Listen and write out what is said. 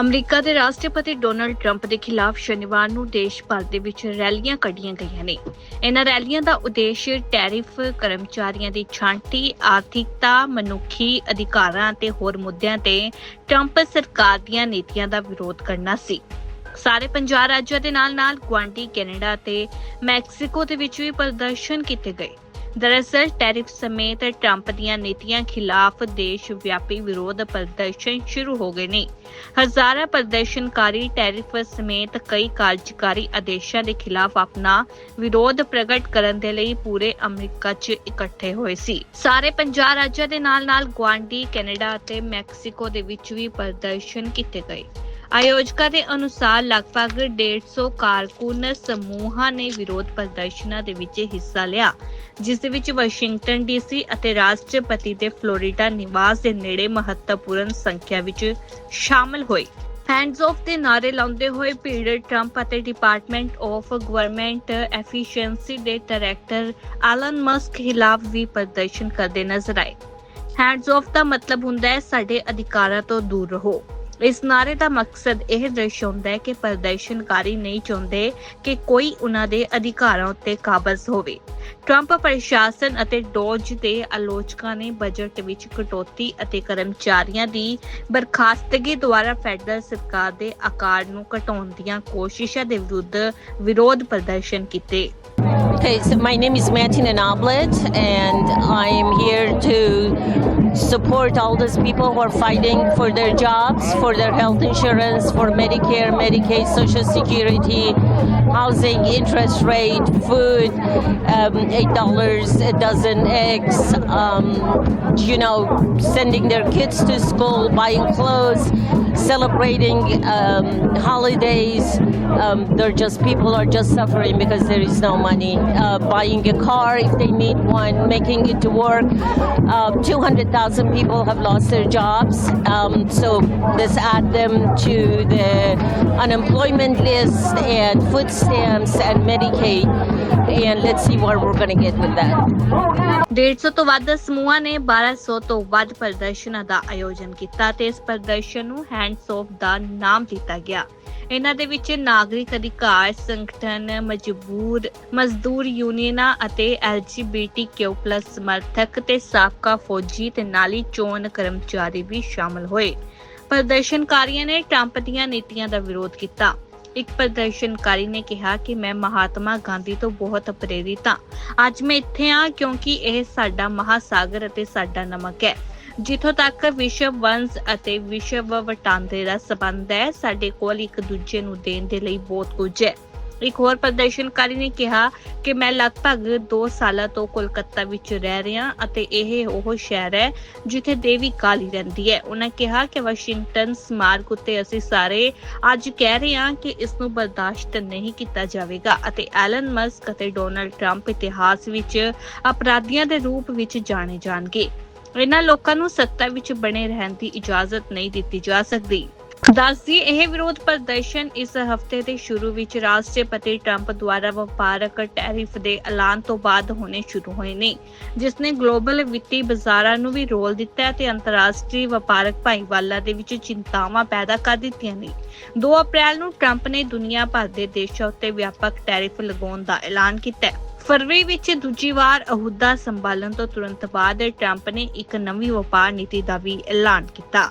America ਦੇ ਰਾਸ਼ਟਰਪਤੀ Donald Trump ਦੇ ਖਿਲਾਫ ਸ਼ਨੀਵਾਰ ਨੂੰ ਦੇਸ਼ ਭਰ ਦੇ ਵਿੱਚ ਰੈਲੀਆਂ ਕੱਢੀਆਂ ਗਈਆਂ ਨੇ। ਇਹਨਾਂ ਰੈਲੀਆਂ ਦਾ ਉਦੇਸ਼ ਟੈਰਿਫ ਕਰਮਚਾਰੀਆਂ ਦੀ ਛਾਂਟੀ, ਆਰਥਿਕਤਾ, ਮਨੁੱਖੀ ਅਧਿਕਾਰਾਂ ਅਤੇ ਹੋਰ ਮੁੱਦਿਆਂ ਤੇ ਟਰੰਪ ਸਰਕਾਰ ਦੀਆਂ ਨੀਤੀਆਂ ਦਾ ਵਿਰੋਧ ਕਰਨਾ ਸੀ। ਸਾਰੇ ਪੰਜਾਬ ਰਾਜਾਂ ਦੇ ਨਾਲ-ਨਾਲ ਗੁਆਂਢੀ ਕੈਨੇਡਾ ਤੇ ਮੈਕਸੀਕੋ ਦੇ ਵਿੱਚ ਵੀ ਪ੍ਰਦਰਸ਼ਨ ਕੀਤੇ ਗਏ। ਦਰਅਸਲ, ਟੈਰਿਫ ਸਮੇਤ ਟਰੰਪ ਦੀਆਂ ਨੀਤੀਆਂ ਖਿਲਾਫ ਦੇਸ਼ ਵਿਆਪੀ ਵਿਰੋਧ ਪ੍ਰਦਰਸ਼ਨ ਸ਼ੁਰੂ ਹੋ ਗਏ ਨੇ। ਹਜ਼ਾਰਾਂ ਪ੍ਰਦਰਸ਼ਨਕਾਰੀ ਟੈਰਿਫ ਸਮੇਤ ਕਈ ਕਾਰਜਕਾਰੀ ਆਦੇਸ਼ਾਂ ਦੇ ਖਿਲਾਫ ਆਪਣਾ ਵਿਰੋਧ ਪ੍ਰਗਟ ਕਰਨ ਦੇ ਲਈ ਪੂਰੇ ਅਮਰੀਕਾ 'ਚ ਇਕੱਠੇ ਹੋਏ ਸੀ। ਸਾਰੇ ਪੰਜਾਬ ਰਾਜਾਂ ਦੇ ਨਾਲ-ਨਾਲ ਗੁਆਂਢੀ ਕੈਨੇਡਾ ਅਤੇ ਮੈਕਸੀਕੋ ਦੇ ਵਿੱਚ ਵੀ ਪ੍ਰਦਰਸ਼ਨ ਕੀਤੇ ਗਏ। ਆਯੋਜਕਾਂ ਦੇ ਅਨੁਸਾਰ ਲਗਭਗ 150 ਕਾਰਕੁਨ ਸਮੂਹਾਂ ਨੇ ਵਿਰੋਧ ਪ੍ਰਦਰਸ਼ਨਾਂ ਦੇ ਵਿੱਚ ਹਿੱਸਾ ਲਿਆ, ਜਿਸ ਦੇ ਵਿੱਚ ਵਾਸ਼ਿੰਗਟਨ ਡੀਸੀ ਅਤੇ ਰਾਸ਼ਟਰਪਤੀ ਦੇ ਫਲੋਰੀਡਾ ਨਿਵਾਸ ਦੇ ਨੇੜੇ ਮਹੱਤਵਪੂਰਨ ਸੰਖਿਆ ਵਿੱਚ ਸ਼ਾਮਲ ਹੋਏ। ਹੈਂਡਸ ਆਫ ਦੇ ਨਾਰੇ ਲਾਉਂਦੇ ਹੋਏ ਭੀੜ ਟਰੰਪ ਅਤੇ ਡਿਪਾਰਟਮੈਂਟ ਆਫ ਗਵਰਨਮੈਂਟ ਐਫੀਸ਼ੀਐਂਸੀ ਦੇ ਡਾਇਰੈਕਟਰ ਐਲਨ ਮਸਕ ਖਿਲਾਫ ਵੀ ਪ੍ਰਦਰਸ਼ਨ ਕਰਦੇ ਨਜ਼ਰ ਆਏ। ਹੈਂਡਸ ਆਫ ਦਾ ਮਤਲਬ ਹੁੰਦਾ ਹੈ, ਸਾਡੇ ਅਧਿਕਾਰਾਂ ਤੋਂ ਦੂਰ ਰਹੋ। ਇਸ ਨਾਰੇ ਦਾ ਮਕਸਦ ਇਹ ਦਰਸਾਉਂਦਾ ਹੈ ਕਿ ਪ੍ਰਦਰਸ਼ਨਕਾਰੀ ਨਹੀਂ ਚਾਹੁੰਦੇ ਕਿ ਕੋਈ ਉਹਨਾਂ ਦੇ ਅਧਿਕਾਰਾਂ ਉੱਤੇ ਕਾਬਜ਼ ਹੋਵੇ। ਟਰੰਪ ਪ੍ਰਸ਼ਾਸਨ ਅਤੇ ਡੋਜ ਦੇ ਆਲੋਚਕਾਂ ਨੇ ਬਜਟ ਵਿੱਚ ਕਟੌਤੀ ਅਤੇ ਕਰਮਚਾਰੀਆਂ ਦੀ ਬਰਖਾਸਤਗੀ ਦੁਆਰਾ ਫੈਡਰਲ ਸਰਕਾਰ ਦੇ ਆਕਾਰ ਨੂੰ ਘਟਾਉਣ ਦੀਆਂ ਕੋਸ਼ਿਸ਼ਾਂ ਦੇ ਵਿਰੁੱਧ ਵਿਰੋਧ ਪ੍ਰਦਰਸ਼ਨ ਕੀਤੇ। Okay, so my name is Martina Noblet, and I am here to support all those people who are fighting for their jobs, for their health insurance, for Medicare, Medicaid, Social Security, housing, interest rate, food, um, eight dollars a dozen eggs, um, you know, sending their kids to school, buying clothes, celebrating um, holidays. Um, they're just people are just suffering because there is no money. Uh, buying a car if they need one, making it to work. Uh, 200,000 people have lost their jobs. Um, so let's add them to the unemployment list and food stamps and Medicaid. And let's see where we're going to get with that. 150 ਤੋਂ ਵੱਧ ਸਮੂਹਾਂ ਨੇ 1200 ਤੋਂ ਵੱਧ ਪ੍ਰਦਰਸ਼ਨਾਂ ਦਾ ਆਯੋਜਨ ਕੀਤਾ ਤੇ ਇਸ ਪ੍ਰਦਰਸ਼ਨ ਨੂੰ ਹੈਂਡਸ ਆਫ ਦਾ ਨਾਮ ਦਿੱਤਾ ਗਿਆ। ਇਹਨਾਂ ਦੇ ਵਿੱਚ ਨਾਗਰਿਕ ਅਧਿਕਾਰ ਸੰਗਠਨ, ਮਜਬੂਰ, ਮਜ਼ਦੂਰ ਯੂਨੀਅਨਾਂ ਅਤੇ LGBTQ+ ਸਮਰਥਕ ਤੇ ਸਾਬਕਾ ਫੌਜੀ ਤੇ ਨਾਲੀ ਚੋਣ ਕਰਮਚਾਰੀ ਵੀ ਸ਼ਾਮਲ ਹੋਏ। ਪ੍ਰਦਰਸ਼ਨਕਾਰੀਆਂ ਨੇ ਟਰੰਪ ਦੀਆਂ ਨੀਤੀਆਂ ਦਾ ਵਿਰੋਧ ਕੀਤਾ। ਇੱਕ ਪ੍ਰਦਰਸ਼ਨਕਾਰੀ ਨੇ ਕਿਹਾ ਕਿ ਮੈਂ ਮਹਾਤਮਾ ਗਾਂਧੀ ਤੋਂ ਬਹੁਤ ਪ੍ਰੇਰਿਤ ਹਾਂ। ਅੱਜ ਮੈਂ ਇੱਥੇ ਹਾਂ ਕਿਉਂਕਿ ਇਹ ਸਾਡਾ ਮਹਾਸਾਗਰ ਅਤੇ ਸਾਡਾ ਨਮਕ ਹੈ। ਜਿੱਥੋਂ ਤੱਕ ਵਿਸ਼ਵ ਵੰਸ਼ ਅਤੇ ਵਿਸ਼ਵ ਵਟਾਂਦਰੇ ਦਾ ਸਬੰਧ ਹੈ, ਸਾਡੇ ਕੋਲ ਇੱਕ ਦੂਜੇ ਨੂੰ ਦੇਣ ਦੇ ਲਈ ਬਹੁਤ ਕੁਝ ਹੈ। ਇੱਕ ਹੋਰ ਪ੍ਰਦਰਸ਼ਨਕਾਰੀ ਨੇ ਕਿਹਾ ਕਿ ਮੈਂ ਲਗਭਗ 2 ਸਾਲਾਂ ਤੋਂ ਕੋਲਕਾਤਾ ਵਿੱਚ ਰਹਿ ਰਿਹਾ ਅਤੇ ਇਹ ਉਹ ਸ਼ਹਿਰ ਹੈ ਜਿੱਥੇ ਦੇਵੀ ਕਾਲੀ ਰਹਿੰਦੀ ਹੈ। ਉਹਨਾਂ ਕਿਹਾ ਕਿ ਵਾਸ਼ਿੰਗਟਨ ਸਮਾਰਕ ਉੱਤੇ ਅਸੀਂ ਸਾਰੇ ਅੱਜ ਕਹਿ ਰਹੇ ਹਾਂ ਕਿ ਇਸ ਨੂੰ ਬਰਦਾਸ਼ਤ ਨਹੀਂ ਕੀਤਾ ਜਾਵੇਗਾ ਅਤੇ ਐਲਨ ਮਸਕ ਅਤੇ ਡੋਨਲਡ ਟਰੰਪ ਇਤਿਹਾਸ ਵਿੱਚ ਅਪਰਾਧੀਆਂ ਦੇ ਰੂਪ ਵਿੱਚ ਜਾਣੇ ਜਾਣਗੇ। ਇਹਨਾਂ ਲੋਕਾਂ ਨੂੰ ਸੱਤਾ ਵਿੱਚ ਬਣੇ ਰਹਿਣ ਦੀ ਇਜਾਜ਼ਤ ਨਹੀਂ ਦਿੱਤੀ ਜਾ ਸਕਦੀ। ਦੱਸਦੀ, ਇਹ ਵਿਰੋਧ ਪ੍ਰਦਰਸ਼ਨ ਇਸ ਹਫ਼ਤੇ ਦੇ ਸ਼ੁਰੂ ਵਿੱਚ ਰਾਸ਼ਟਰਪਤੀ ਟਰੰਪ ਦੁਆਰਾ ਵਪਾਰਕ ਟੈਰਿਫ ਦੇ ਐਲਾਨ ਤੋਂ ਬਾਅਦ ਹੋਣੇ ਸ਼ੁਰੂ ਹੋਏ ਨੇ ਜਿਸ ਨੇ ਗਲੋਬਲ ਵਿੱਤੀ ਬਾਜ਼ਾਰਾਂ ਨੂੰ ਵੀ ਰੋਲ ਦਿੱਤਾ ਤੇ ਅੰਤਰਰਾਸ਼ਟਰੀ ਵਪਾਰਕ ਭਾਈਵਾਲਾ ਦੇ ਵਿੱਚ ਚਿੰਤਾਵਾਂ ਪੈਦਾ ਕਰ ਦਿੱਤੀਆਂ ਨੇ। 2 ਅਪ੍ਰੈਲ ਨੂੰ ਟਰੰਪ ਨੇ ਦੁਨੀਆ ਭਰ ਦੇ ਦੇਸ਼ਾਂ ਉੱਤੇ ਵਿਆਪਕ ਟੈਰਿਫ ਲਗਾਉਣ ਦਾ ਐਲਾਨ ਕੀਤਾ। ਹੈ ਫਰਵਰੀ ਵਿੱਚ ਦੂਜੀ ਵਾਰ ਅਹੁਦਾ ਸੰਭਾਲਣ ਤੋਂ ਤੁਰੰਤ ਬਾਅਦ ਟਰੰਪ ਨੇ ਇੱਕ ਨਵੀਂ ਵਪਾਰ ਨੀਤੀ ਦਾ ਵੀ ਐਲਾਨ ਕੀਤਾ।